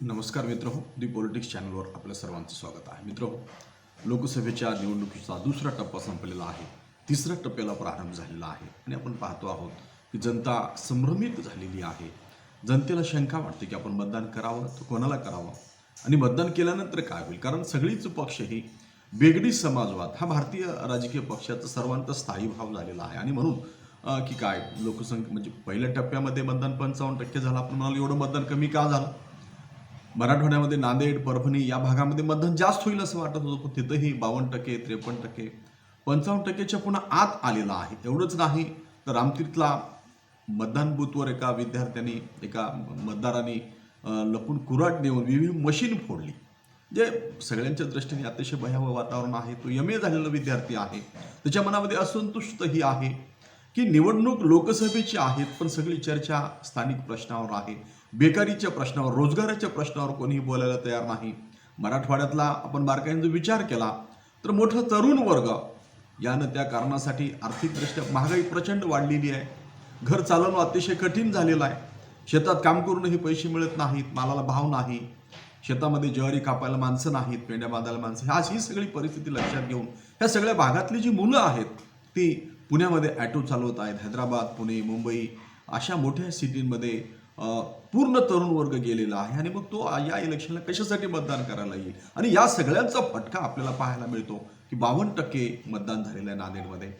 नमस्कार मित्र हो दी पॉलिटिक्स चॅनलवर आपल्या सर्वांचं स्वागत आहे. मित्र हो लोकसभेच्या निवडणुकीचा दुसरा टप्पा संपलेला आहे. तिसऱ्या टप्प्याला प्रारंभ झालेला आहे. आणि आपण पाहतो आहोत की जनता संभ्रमित झालेली आहे. जनतेला शंका वाटते की आपण मतदान करावं तर कोणाला करावं? आणि मतदान केल्यानंतर काय होईल? कारण सगळीच पक्ष ही बेगडी समाजवाद हा भारतीय राजकीय पक्षाचा सर्वांत स्थायी भाव झालेला आहे. आणि म्हणून की काय? लोकसंख्या म्हणजे पहिल्या टप्प्यामध्ये मतदान पंचावन्न टक्के झालं. आपण म्हणाल एवढं मतदान कमी का झालं? मराठवाड्यामध्ये नांदेड परभणी या भागामध्ये मतदान जास्त होईल असं वाटत होतं. पण तिथंही बावन्न टक्के त्रेपन्न टक्के पंचावन्न टक्केच्या पुन्हा आत आलेला आहे. एवढंच नाही तर रामतीर्थला मतदान बूथवर एका विद्यार्थ्यांनी एका मतदारांनी लपून कुराट देऊन विविध मशीन फोडली. जे सगळ्यांच्या दृष्टीने अतिशय भयावह वातावरण आहे. तो एम ए झालेला विद्यार्थी आहे. त्याच्या मनामध्ये असंतुष्टही आहे की निवडणूक लोकसभेची आहेत पण सगळी चर्चा स्थानिक प्रश्नावर आहे. बेकारीच्या प्रश्नावर रोजगाराच्या प्रश्नावर कोणीही बोलायला तयार नाही. मराठवाड्यातला आपण बारकाईंचा विचार केला तर मोठा तरुण वर्ग यानं त्या कारणासाठी आर्थिकदृष्ट्या महागाई प्रचंड वाढलेली आहे. घर चालवणं अतिशय कठीण झालेलं आहे. शेतात काम करूनही पैसे मिळत नाहीत मालाला भाव नाही. शेतामध्ये ज्वारी कापायला माणसं नाहीत पेंड्या बांधायला माणसं ह्या ही सगळी परिस्थिती लक्षात घेऊन ह्या सगळ्या भागातली जी मुलं आहेत ती पुण्यामध्ये ॲटो चालवत आहेत. हैदराबाद पुणे मुंबई अशा मोठ्या सिटींमध्ये पूर्ण तरुण वर्ग गेलेला आहे आणि मग तो या इलेक्शनला कशासाठी मतदान करायला येईल? आणि या सगळ्यांचा फटका आपल्याला पाहायला मिळतो की बावन्न टक्के मतदान झालेलं आहे नांदेडमध्ये.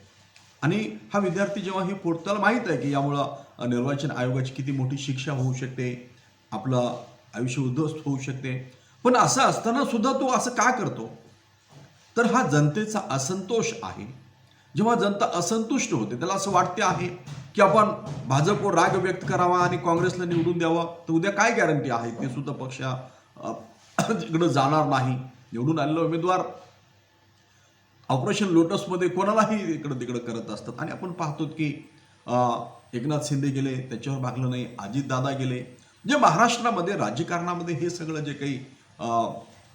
आणि हा विद्यार्थी जेव्हा हे फोड माहीत आहे की यामुळं निर्वाचन आयोगाची किती मोठी शिक्षा होऊ शकते आपलं आयुष्य उद्ध्वस्त होऊ शकते. पण असं असताना सुद्धा तो असं का करतो? तर हा जनतेचा असंतोष आहे. जेव्हा जनता असंतुष्ट होते त्याला असं वाटते आहे की आपण भाजपवर राग व्यक्त करावा आणि काँग्रेसला निवडून द्यावा तर उद्या काय गॅरंटी आहे? ते सुद्धा पक्ष तिकडं इकडं जाणार नाही. निवडून आलेला उमेदवार ऑपरेशन लोटसमध्ये कोणालाही इकडं तिकडं करत असतात. आणि आपण पाहतो की एकनाथ शिंदे गेले त्याच्यावर भागलं नाही. अजितदादा गेले. जे महाराष्ट्रामध्ये राजकारणामध्ये हे सगळं जे काही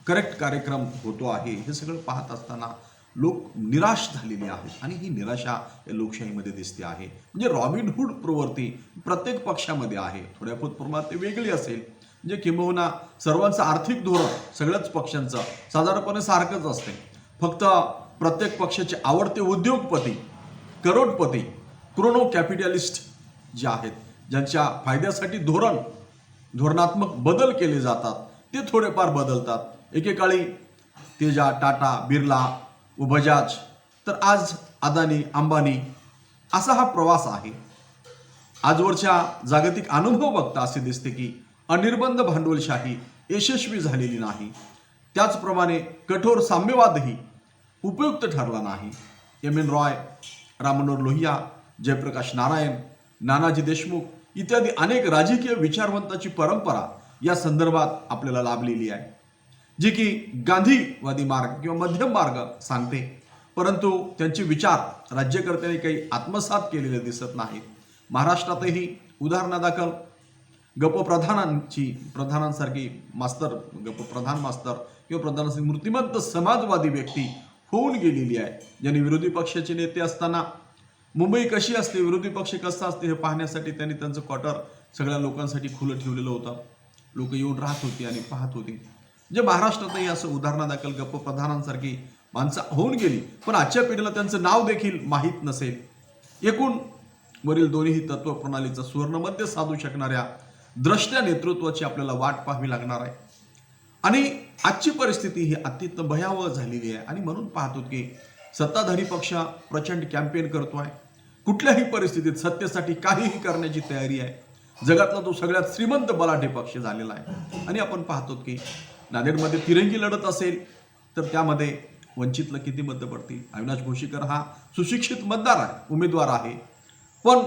करेक्ट कार्यक्रम होतो आहे हे सगळं पाहत असताना लोक निराश झालेले आहेत आणि ही निराशा या लोकशाहीमध्ये दिसते आहे. म्हणजे रॉबिनहूड प्रवृत्ती प्रत्येक पक्षामध्ये आहे. थोड्या प्रमाणात ते वेगळी असेल. म्हणजे किंबहुना सर्वांचं आर्थिक धोरण सगळ्याच पक्षांचं साधारणपणे सारखंच असते. फक्त प्रत्येक पक्षाचे आवडते उद्योगपती करोडपती क्रोनो कॅपिटलिस्ट जे आहेत ज्यांच्या फायद्यासाठी धोरण धोरणात्मक बदल केले जातात ते थोडेफार बदलतात. एकेकाळी तेजा टाटा बिर्ला व बजाज तर आज अदानी अंबानी असा हा प्रवास आहे. आजवरच्या जागतिक अनुभव बघता असे दिसते की अनिर्बंध भांडवलशाही यशस्वी झालेली नाही. त्याचप्रमाणे कठोर साम्यवादही उपयुक्त ठरला नाही. एम एन रॉय रामनोर लोहिया जयप्रकाश नारायण नानाजी देशमुख इत्यादी अनेक राजकीय विचारवंताची परंपरा या संदर्भात आपल्याला लाभलेली आहे. जी की गांधीवादी मार्ग किंवा मध्यम मार्ग सांगते. परंतु त्यांचे विचार राज्यकर्त्यांनी काही आत्मसात केलेले दिसत नाहीत. महाराष्ट्रातही उदाहरणादाखल. गप प्रधानांची प्रधानांसारखी मास्तर गप प्रधान मास्तर किंवा प्रधानांसारखी मूर्तिमंत समाजवादी व्यक्ती होऊन गेलेली आहे ज्यांनी विरोधी पक्षाचे नेते असताना मुंबई कशी असते विरोधी पक्ष कसा असते हे पाहण्यासाठी त्यांनी त्यांचं क्वार्टर सगळ्या लोकांसाठी खुलं ठेवलेलं होतं. लोक येऊन राहत होती आणि पाहत होती. जे महाराष्ट्रातही असं उदाहरणादाखल गप्प प्रधानांसारखी माणसं होऊन गेली. पण आजच्या पिढीला त्यांचं नाव देखील माहीत नसेल. एकूण वरील दोन्ही तत्वप्रणालीचा सुवर्णमध्य साधू शकणाऱ्या द्रष्ट्या नेतृत्वाची आपल्याला वाट पाहावी लागणार आहे. आणि आजची परिस्थिती ही अत्यंत भयावह झालेली आहे. आणि म्हणून पाहतो की सत्ताधारी पक्ष प्रचंड कॅम्पेन करतो आहे कुठल्याही परिस्थितीत सत्तेसाठी काहीही करण्याची तयारी आहे. जगातला तो सगळ्यात श्रीमंत बलाढ्य पक्ष झालेला आहे. आणि आपण पाहतो की नांदेडमध्ये तिरंगी लढत असेल तर त्यामध्ये वंचितला किती मतं पडतील? अविनाश भोशीकर हा सुशिक्षित मतदार आहे उमेदवार आहे. पण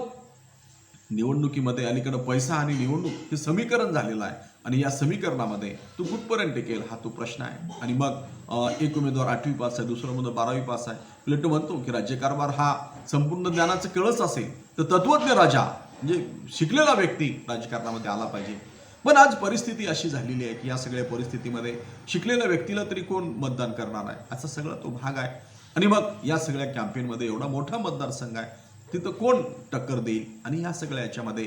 निवडणुकीमध्ये अलीकडं पैसा आणि निवडणूक हे समीकरण झालेलं आहे. आणि या समीकरणामध्ये तू कुठपर्यंत टिकेल हा तो प्रश्न आहे. आणि मग एक उमेदवार आठवी पास आहे दुसरा उमेदवार बारावी पास आहे. प्लेटो म्हणतो की राज्यकारभार हा संपूर्ण ज्ञानाचं कळच असेल तर तत्वज्ञ राजा म्हणजे शिकलेला व्यक्ती राजकारणामध्ये आला पाहिजे. पण आज परिस्थिती अशी झालेली आहे की या सगळ्या परिस्थितीमध्ये शिकलेल्या व्यक्तीला तरी कोण मतदान करणार आहे? असा सगळा तो भाग आहे. आणि मग या सगळ्या कॅम्पेनमध्ये एवढा मोठा मतदारसंघ आहे तिथं कोण टक्कर देईल? आणि या सगळ्या याच्यामध्ये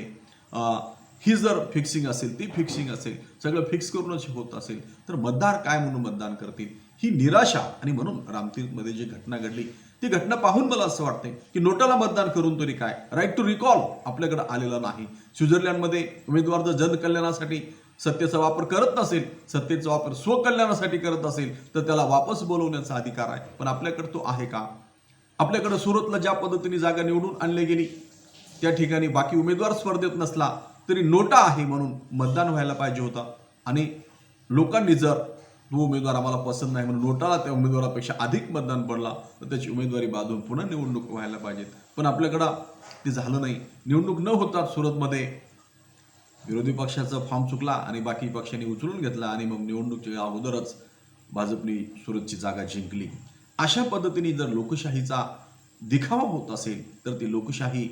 ही जर फिक्सिंग असेल ती फिक्सिंग असेल सगळं फिक्स करूनच होत असेल तर मतदार काय म्हणून मतदान करतील? ही निराशा. आणि म्हणून रामतीर्थमध्ये जी घटना घडली ती घटना पाहून मला असं वाटतंय की नोटाला मतदान करून तरी काय? राईट टू रिकॉल आपल्याकडे आलेला नाही. स्वित्झर्लंडमध्ये उमेदवार जर जनकल्याणासाठी सत्तेचा वापर करत नसेल सत्तेचा वापर स्वकल्याणासाठी करत असेल तर त्याला वापस बोलवण्याचा अधिकार आहे. पण आपल्याकडे तो आहे का? आपल्याकडे सुरतला ज्या पद्धतीने जागा निवडून आणली गेली त्या ठिकाणी बाकी उमेदवार स्पर्धेत नसला तरी नोटा आहे म्हणून मतदान व्हायला पाहिजे होता. आणि लोकांनी जर तो उमेदवार आम्हाला पसंत नाही म्हणून नोटाला त्या उमेदवारापेक्षा अधिक मतदान पडला तर त्याची उमेदवारी बाजून पुन्हा निवडणूक व्हायला पाहिजेत. पण आपल्याकडं ते झालं नाही. निवडणूक न होता सुरतमध्ये विरोधी पक्षाचा फॉर्म चुकला आणि बाकी पक्षांनी उचलून घेतला आणि मग निवडणुकीच्या अगोदरच भाजपने सुरतची जागा जिंकली. अशा पद्धतीने जर लोकशाहीचा दिखावा होत असेल तर ती लोकशाही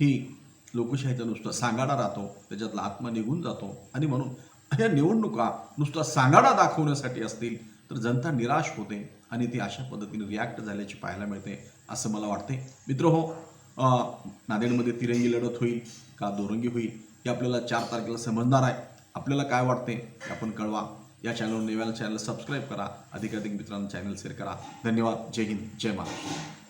ही लोकशाहीचा नुसता सांगाडा राहतो त्याच्यातला आत्मा निघून जातो. आणि म्हणून ह्या निवडणुका नुसता सांगाडा दाखवण्यासाठी असतील तर जनता निराश होते आणि ती अशा पद्धतीने रिॲक्ट झाल्याची पाहायला मिळते असं मला वाटते. मित्र हो नांदेडमध्ये तिरंगी लढत होईल का दोरंगी होईल हे आपल्याला चार तारखेला समजणार आहे. आपल्याला काय वाटते ते आपण कळवा. या चॅनलवर नव्याला चॅनल सबस्क्राईब करा. अधिकाधिक मित्रांना चॅनल शेअर करा. धन्यवाद. जय हिंद. जय महाराष्ट्र.